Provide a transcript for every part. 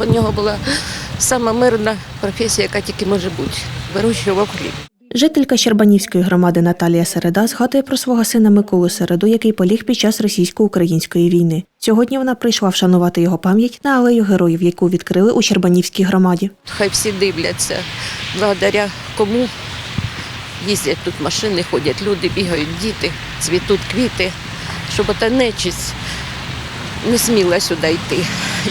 У нього була сама мирна професія, яка тільки може бути. Вирощував хліб. Жителька Щербанівської громади Наталія Середа згадує про свого сина Миколу Середу, який поліг під час російсько-української війни. Сьогодні вона прийшла вшанувати його пам'ять на алею героїв, яку відкрили у Щербанівській громаді. Хай всі дивляться, благодаря кому їздять тут машини, ходять люди, бігають діти, цвітуть квіти, щоб ота нечисть не сміла сюди йти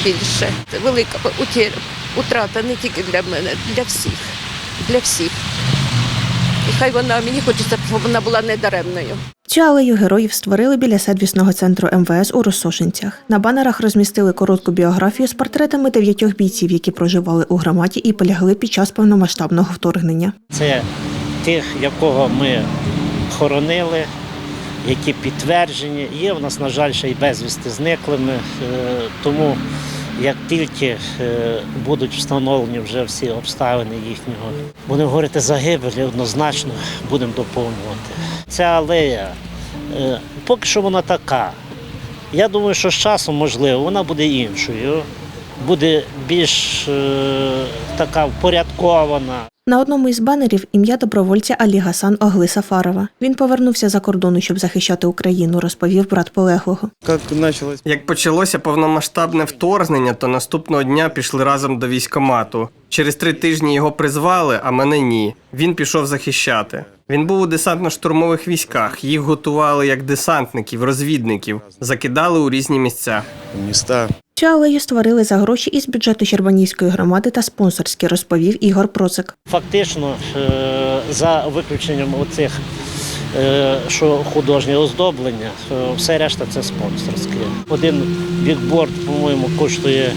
більше. Це велика утір- утрата не тільки для мене, для всіх. Для всіх. І хай вона, мені хочеться, щоб вона була недаремною. Цю алею героїв створили біля сервісного центру МВС у Росошинцях. На банерах розмістили коротку біографію з портретами дев'ятьох бійців, які проживали у громаді і полягли під час повномасштабного вторгнення. Це тих, якого ми хоронили, які підтверджені. Є в нас, на жаль, ще й безвісти зниклими. Е, Тому як тільки е, будуть встановлені вже всі обставини їхнього, будемо говорити загибелі, однозначно будемо доповнювати. Ця алея, е, поки що вона така. Я думаю, що з часом, можливо, вона буде іншою, буде більш така впорядкована. На одному із банерів ім'я добровольця Алі Гасан Огли Сафарова. Він повернувся за кордону, щоб захищати Україну, розповів брат полеглого. Як почалося повномасштабне вторгнення, то наступного дня пішли разом до військомату. Через три тижні його призвали, а мене ні. Він пішов захищати. Він був у десантно-штурмових військах. Їх готували як десантників, розвідників, закидали у різні місця. Места. Цю алею створили за гроші із бюджету Щербанівської громади та спонсорські, розповів Ігор Процик. Фактично, е, за виключенням оцих е, що художнє оздоблення, е, все решта це спонсорське. Один бікборд, по-моєму, коштує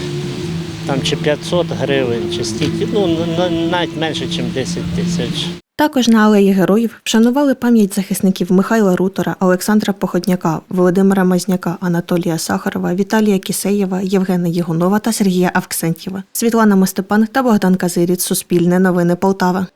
там чи 500 гривень, чи стільки, ну на- навіть менше, ніж 10 тисяч. Також на алеї героїв вшанували пам'ять захисників Михайла Рутора, Олександра Походняка, Володимира Мазняка, Анатолія Сахарова, Віталія Кісеєва, Євгена Єгунова та Сергія Авксентьєва. Світлана Мостепан та Богдан Казиріць. Суспільне новини Полтава.